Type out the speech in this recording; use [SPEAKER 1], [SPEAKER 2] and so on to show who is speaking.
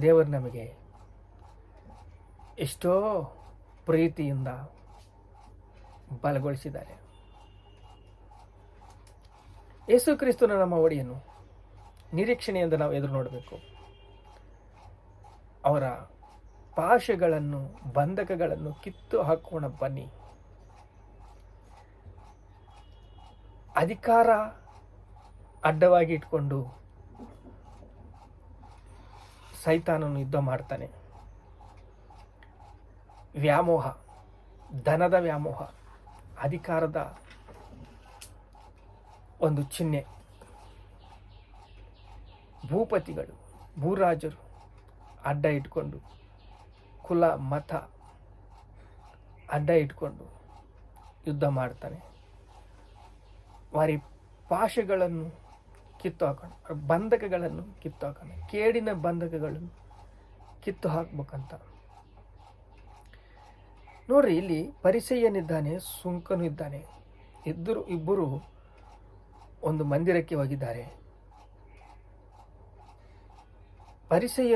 [SPEAKER 1] ದೇವರು ನಮಗೆ ಎಷ್ಟೋ ಪ್ರೀತಿಯಿಂದ ಬಲಗೊಳಿಸಿದ್ದಾರೆ. ಯೇಸು ಕ್ರಿಸ್ತನ ನಮ್ಮ ಒಡೆಯನ್ನು ನಿರೀಕ್ಷಣೆಯಿಂದ ನಾವು ಎದುರು ನೋಡಬೇಕು. ಅವರ ಪಾಶಗಳನ್ನು, ಬಂಧಕಗಳನ್ನು ಕಿತ್ತು ಹಾಕೋಣ ಬನ್ನಿ. ಅಧಿಕಾರ ಅಡ್ಡವಾಗಿ ಇಟ್ಕೊಂಡು ಸೈತಾನನು ಯುದ್ಧ ಮಾಡ್ತಾನೆ. ವ್ಯಾಮೋಹ, ಧನದ ವ್ಯಾಮೋಹ, ಅಧಿಕಾರದ ಒಂದು ಚಿಹ್ನೆ. ಭೂಪತಿಗಳು, ಭೂರಾಜರು ಅಡ್ಡ ಇಟ್ಕೊಂಡು, ಕುಲ, ಮತ ಅಡ್ಡ ಇಟ್ಕೊಂಡು ಯುದ್ಧ ಮಾಡ್ತಾನೆ. ವಾರಿ ಪಾಶಗಳನ್ನು ಕಿತ್ತು ಹಾಕೋಣ ಬಂಧಕಗಳನ್ನು ಕಿತ್ತು ಹಾಕೋಣ ಕೇಡಿನ ಬಂಧಕಗಳನ್ನು ಕಿತ್ತು ಹಾಕ್ಬೇಕಂತ ನೋಡ್ರಿ, ಇಲ್ಲಿ ಪರಿಸಯ್ಯನಿದ್ದಾನೆ ಸುಂಕನು ಇದ್ದಾನೆ. ಇಬ್ಬರು ಇಬ್ಬರು ಒಂದು ಮಂದಿರಕ್ಕೆ ಹೋಗಿದ್ದಾರೆ. ಪರಿಸಯ್ಯ